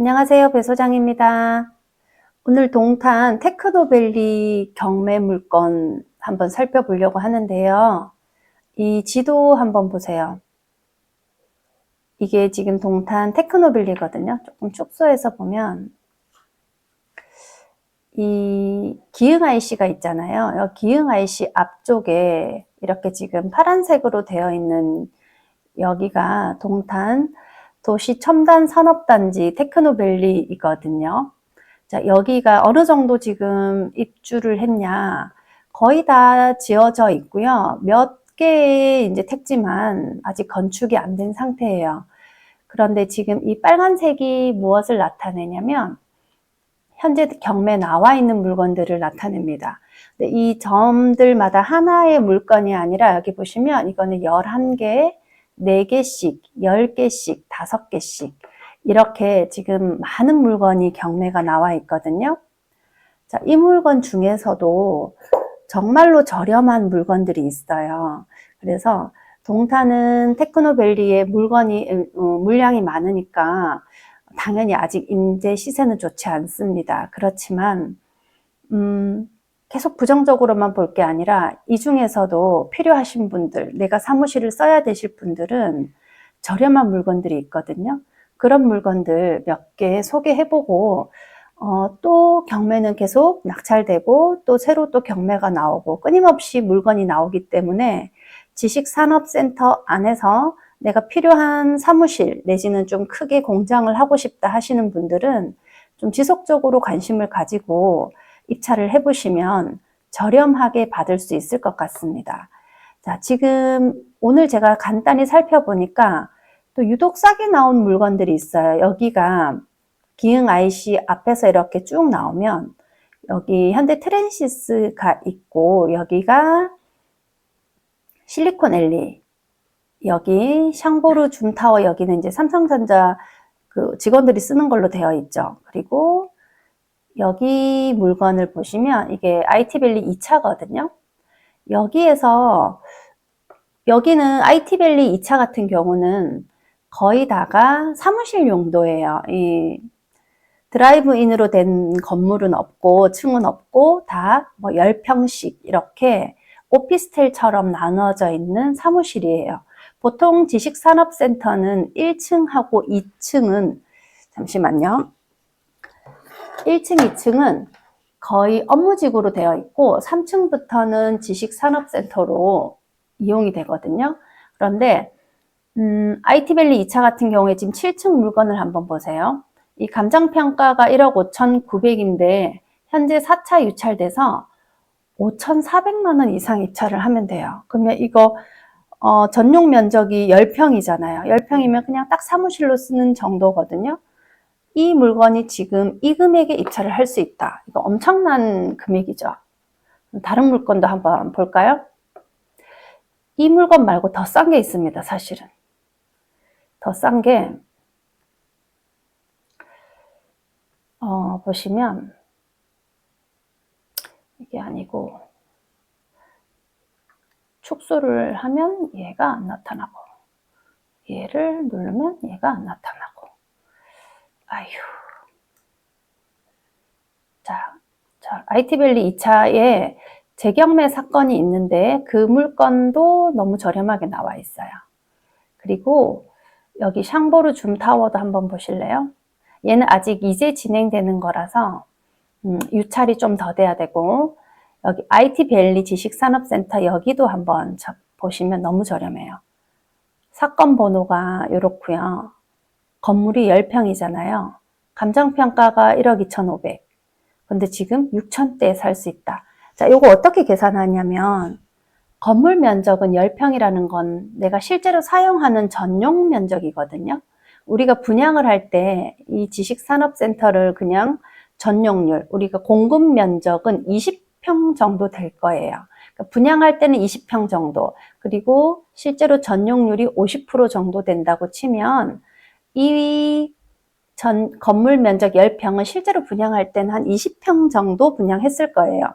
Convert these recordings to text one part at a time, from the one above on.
안녕하세요. 배 소장입니다. 오늘 동탄 테크노밸리 경매 물건 한번 살펴보려고 하는데요. 이 지도 한번 보세요. 이게 지금 동탄 테크노밸리거든요. 조금 축소해서 보면 이 기흥 IC가 있잖아요. 이 기흥 IC 앞쪽에 이렇게 지금 파란색으로 되어 있는 여기가 동탄 도시 첨단 산업단지 테크노밸리이거든요. 자, 여기가 어느 정도 지금 입주를 했냐. 거의 다 지어져 있고요. 몇 개의 이제 택지만 아직 건축이 안 된 상태예요. 그런데 지금 이 빨간색이 무엇을 나타내냐면 현재 경매 나와 있는 물건들을 나타냅니다. 이 점들마다 하나의 물건이 아니라 여기 보시면 이거는 11개, 4개씩, 10개씩, 5개씩 이렇게 지금 많은 물건이 경매가 나와 있거든요. 자, 이 물건 중에서도 정말로 저렴한 물건들이 있어요. 그래서 동탄은 테크노밸리에 물건이 어, 물량이 많으니까 당연히 아직 임대 시세는 좋지 않습니다. 그렇지만 음, 계속 부정적으로만 볼 게 아니라 이 중에서도 필요하신 분들, 내가 사무실을 써야 되실 분들은 저렴한 물건들이 있거든요. 그런 물건들 몇 개 소개해보고 어, 또 경매는 계속 낙찰되고 또 새로 또 경매가 나오고 끊임없이 물건이 나오기 때문에 지식산업센터 안에서 내가 필요한 사무실 내지는 좀 크게 공장을 하고 싶다 하시는 분들은 좀 지속적으로 관심을 가지고 입찰을 해보시면 저렴하게 받을 수 있을 것 같습니다. 자, 지금 오늘 제가 간단히 살펴보니까 또 유독 싸게 나온 물건들이 있어요. 여기가 기흥 IC 앞에서 이렇게 쭉 나오면 여기 현대 트랜시스가 있고 여기가 실리콘 앨리 여기 샹보르 줌타워 여기는 이제 삼성전자 그 직원들이 쓰는 걸로 되어 있죠. 그리고 여기 물건을 보시면 이게 IT밸리 2차거든요. 여기에서 여기는 IT밸리 2차 같은 경우는 거의 다가 사무실 용도예요. 이 드라이브인으로 된 건물은 없고 층은 없고 다 뭐 10평씩 이렇게 오피스텔처럼 나눠져 있는 사무실이에요. 보통 지식산업센터는 1층하고 2층은 잠시만요. 1층, 2층은 거의 업무직으로 되어 있고 3층부터는 지식산업센터로 이용이 되거든요. 그런데 음, IT밸리 2차 같은 경우에 지금 7층 물건을 한번 보세요. 이 감정평가가 1억 5,900인데 현재 4차 유찰돼서 5,400만 원 이상 입찰을 하면 돼요. 그러면 이거 어, 전용 면적이 10평이잖아요. 10평이면 그냥 딱 사무실로 쓰는 정도거든요. 이 물건이 지금 이 금액에 입찰을 할 수 있다. 이거 엄청난 금액이죠. 다른 물건도 한번 볼까요? 이 물건 말고 더 싼 게 있습니다, 사실은. 더 싼 게, 어, 보시면, 이게 아니고, 축소를 하면 얘가 안 나타나고, 얘를 누르면 얘가 안 나타나고, 아휴. 자, 자, IT밸리 2차에 재경매 사건이 있는데 그 물건도 너무 저렴하게 나와 있어요. 그리고 여기 샹보르 줌타워도 한번 보실래요? 얘는 아직 이제 진행되는 거라서 음, 유찰이 좀 더 돼야 되고 여기 IT밸리 지식산업센터 여기도 한번 보시면 너무 저렴해요. 사건 번호가 이렇고요. 건물이 10평이잖아요. 감정평가가 1억 2,500. 근데 지금 6천대에 살 수 있다. 자, 요거 어떻게 계산하냐면 건물 면적은 10평이라는 건 내가 실제로 사용하는 전용 면적이거든요. 우리가 분양을 할 때 이 지식산업센터를 그냥 전용률, 우리가 공급 면적은 20평 정도 될 거예요. 그러니까 분양할 때는 20평 정도, 그리고 실제로 전용률이 50% 정도 된다고 치면 이전 건물 면적 10평은 실제로 분양할 때는 한 20평 정도 분양했을 거예요.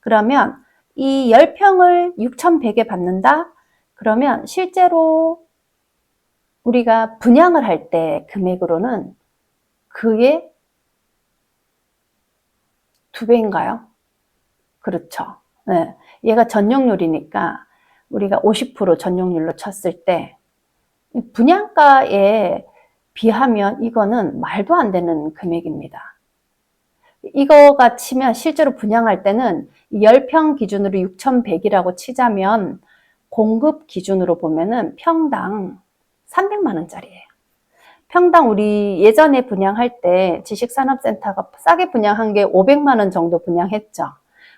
그러면 이 10평을 6,100에 받는다? 그러면 실제로 우리가 분양을 할 때 금액으로는 그게 두 배인가요? 그렇죠. 네. 얘가 전용률이니까 우리가 50% 전용률로 쳤을 때 분양가에 비하면 이거는 말도 안 되는 금액입니다. 이거가 치면 실제로 분양할 때는 10평 기준으로 6,100이라고 치자면 공급 기준으로 보면은 평당 300만 원짜리예요. 평당 우리 예전에 분양할 때 지식산업센터가 싸게 분양한 게 500만 원 정도 분양했죠.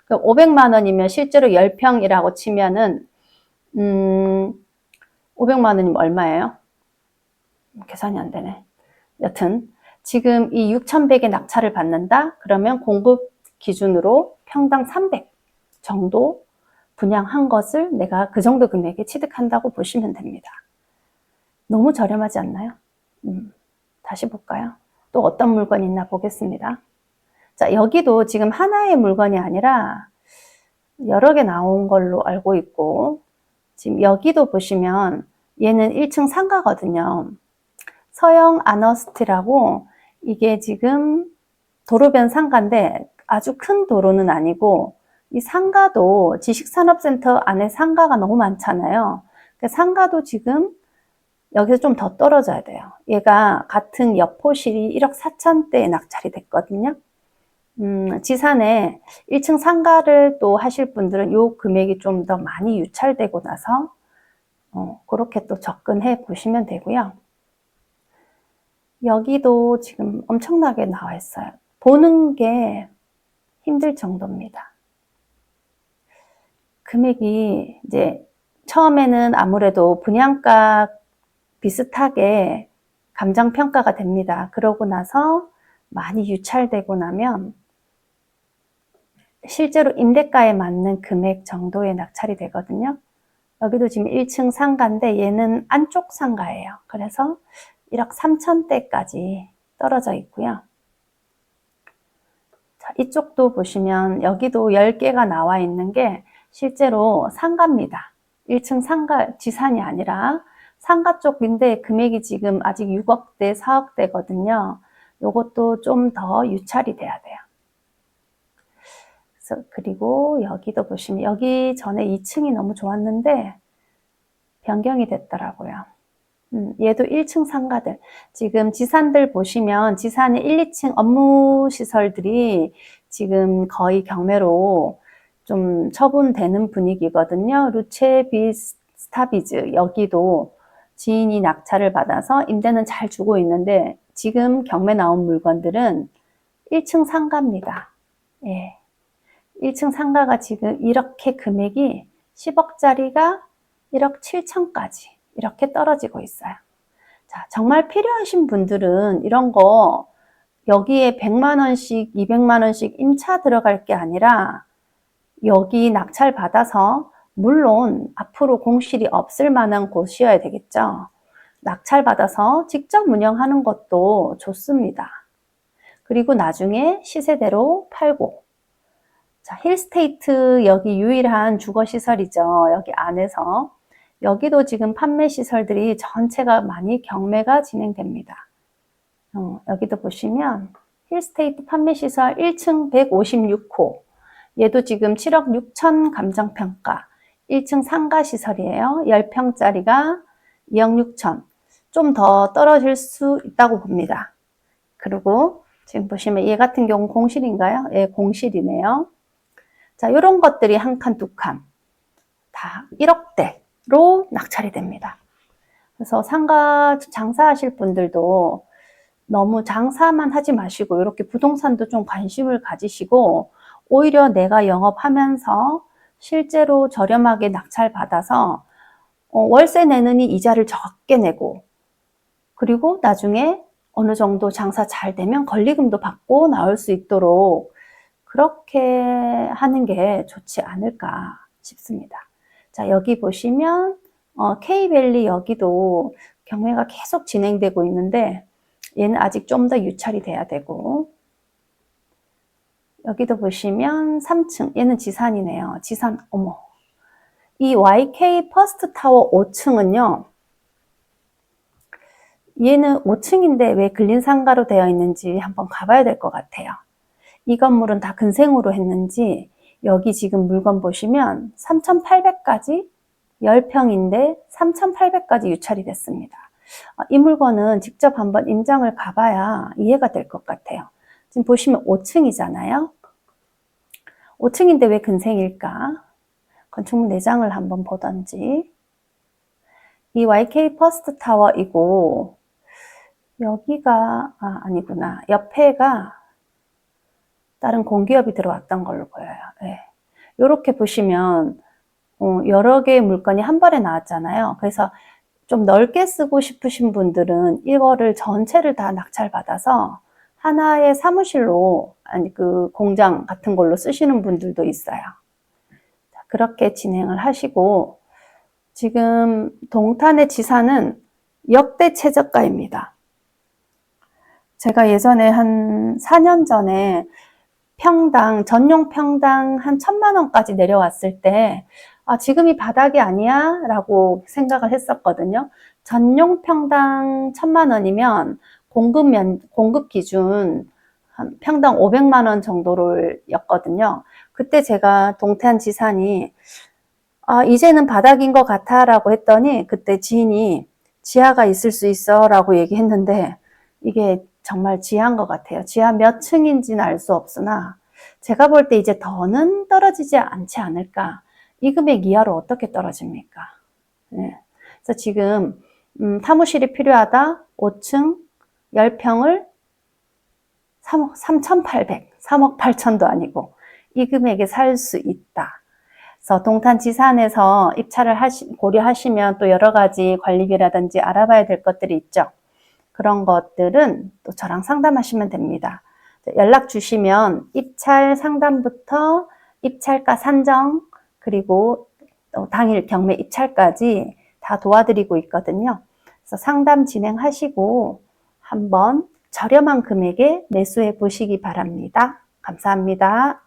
그럼 500만 원이면 실제로 10평이라고 치면은 음 500만 원이면 얼마예요? 계산이 안 되네. 여튼 지금 이 6,100의 낙찰을 받는다? 그러면 공급 기준으로 평당 300 정도 분양한 것을 내가 그 정도 금액에 취득한다고 보시면 됩니다. 너무 저렴하지 않나요? 음, 다시 볼까요? 또 어떤 물건이 있나 보겠습니다. 자, 여기도 지금 하나의 물건이 아니라 여러 개 나온 걸로 알고 있고, 지금 여기도 보시면 얘는 1층 상가거든요. 서영 아너스트라고 이게 지금 도로변 상가인데 아주 큰 도로는 아니고 이 상가도 지식산업센터 안에 상가가 너무 많잖아요. 그 상가도 지금 여기서 좀 더 떨어져야 돼요. 얘가 같은 여포실이 1억 4천대에 낙찰이 됐거든요. 음, 지산에 1층 상가를 또 하실 분들은 요 금액이 좀 더 많이 유찰되고 나서 어, 그렇게 또 접근해 보시면 되고요. 여기도 지금 엄청나게 나와 있어요. 보는 게 힘들 정도입니다. 금액이 이제 처음에는 아무래도 분양가 비슷하게 감정 평가가 됩니다. 그러고 나서 많이 유찰되고 나면 실제로 임대가에 맞는 금액 정도의 낙찰이 되거든요. 여기도 지금 1층 상가인데 얘는 안쪽 상가예요. 그래서 1억 3천대까지 떨어져 있고요. 자, 이쪽도 보시면 여기도 10개가 나와 있는 게 실제로 상가입니다. 1층 상가 지산이 아니라 상가 쪽인데 금액이 지금 아직 6억대, 4억대거든요. 요것도 좀 더 유찰이 돼야 돼요. 그리고 여기도 보시면 여기 전에 2층이 너무 좋았는데 변경이 됐더라고요. 음, 얘도 1층 상가들. 지금 지산들 보시면 지산의 1, 2층 업무 시설들이 지금 거의 경매로 좀 처분되는 분위기거든요. 루체비 스타비즈 여기도 지인이 낙찰을 받아서 임대는 잘 주고 있는데 지금 경매 나온 물건들은 1층 상가입니다. 예. 1층 상가가 지금 이렇게 금액이 10억짜리가 1억 7천까지 이렇게 떨어지고 있어요. 자, 정말 필요하신 분들은 이런 거 여기에 100만 원씩, 200만 원씩 임차 들어갈 게 아니라 여기 낙찰 받아서 물론 앞으로 공실이 없을 만한 곳이어야 되겠죠. 낙찰 받아서 직접 운영하는 것도 좋습니다. 그리고 나중에 시세대로 팔고 자, 힐스테이트 여기 유일한 주거 시설이죠. 여기 안에서 여기도 지금 판매 시설들이 전체가 많이 경매가 진행됩니다. 어, 여기도 보시면 힐스테이트 판매 시설 1층 156호 얘도 지금 7억 6천 감정평가 1층 상가 시설이에요. 10평짜리가 2억 6천 좀 더 떨어질 수 있다고 봅니다. 그리고 지금 보시면 얘 같은 경우 공실인가요? 예, 공실이네요. 자, 이런 것들이 한 칸, 두 칸. 다 1억대. 로 낙찰이 됩니다. 그래서 상가 장사하실 분들도 너무 장사만 하지 마시고 이렇게 부동산도 좀 관심을 가지시고 오히려 내가 영업하면서 실제로 저렴하게 낙찰 받아서 어, 월세 내느니 이자를 적게 내고 그리고 나중에 어느 정도 장사 잘 되면 권리금도 받고 나올 수 있도록 그렇게 하는 게 좋지 않을까 싶습니다. 자, 여기 보시면 어, K밸리 여기도 경매가 계속 진행되고 있는데 얘는 아직 좀 더 유찰이 돼야 되고 여기도 보시면 3층 얘는 지산이네요. 지산 어머 이 YK 퍼스트 타워 5층은요 얘는 5층인데 왜 근린상가로 되어 있는지 한번 가봐야 될 것 같아요. 이 건물은 다 근생으로 했는지 여기 지금 물건 보시면 3,800까지 10평인데 3,800까지 유찰이 됐습니다. 어, 이 물건은 직접 한번 임장을 가봐야 이해가 될 것 같아요. 지금 보시면 5층이잖아요. 5층인데 왜 근생일까? 건축물 내장을 한번 보던지. 이 YK 퍼스트 타워이고 여기가 아, 아니구나. 옆에가 다른 공기업이 들어왔던 걸로 보여요. 네. 이렇게 보시면 어, 여러 개의 물건이 한 번에 나왔잖아요. 그래서 좀 넓게 쓰고 싶으신 분들은 이거를 전체를 다 낙찰받아서 하나의 사무실로 아니 그 공장 같은 걸로 쓰시는 분들도 있어요. 자, 그렇게 진행을 하시고 지금 동탄의 지사는 역대 최저가입니다. 제가 예전에 한 4년 전에 평당, 전용 평당 한 천만 원까지 내려왔을 때, 아, 지금이 바닥이 아니야? 라고 생각을 했었거든요. 전용 평당 천만 원이면 공급 면, 공급 기준 한 평당 500만 원 정도를 였거든요. 그때 제가 동탄 지산이, 아, 이제는 바닥인 것 같아 라고 했더니 그때 지인이 지하가 있을 수 있어 라고 얘기했는데 이게 정말 지하인 것 같아요. 지하 몇 층인지는 알 수 없으나 제가 볼 때 이제 더는 떨어지지 않지 않을까. 이 금액 이하로 어떻게 떨어집니까? 네. 그래서 지금 음, 사무실이 필요하다. 5층 10평을 3억 3,800, 3억 8천도 아니고 이 금액에 살 수 있다. 그래서 동탄 지산에서 입찰을 하시, 고려하시면 또 여러 가지 관리비라든지 알아봐야 될 것들이 있죠. 그런 것들은 또 저랑 상담하시면 됩니다. 연락 주시면 입찰 상담부터 입찰가 산정 그리고 또 당일 경매 입찰까지 다 도와드리고 있거든요. 그래서 상담 진행하시고 한번 저렴한 금액에 매수해 보시기 바랍니다. 감사합니다.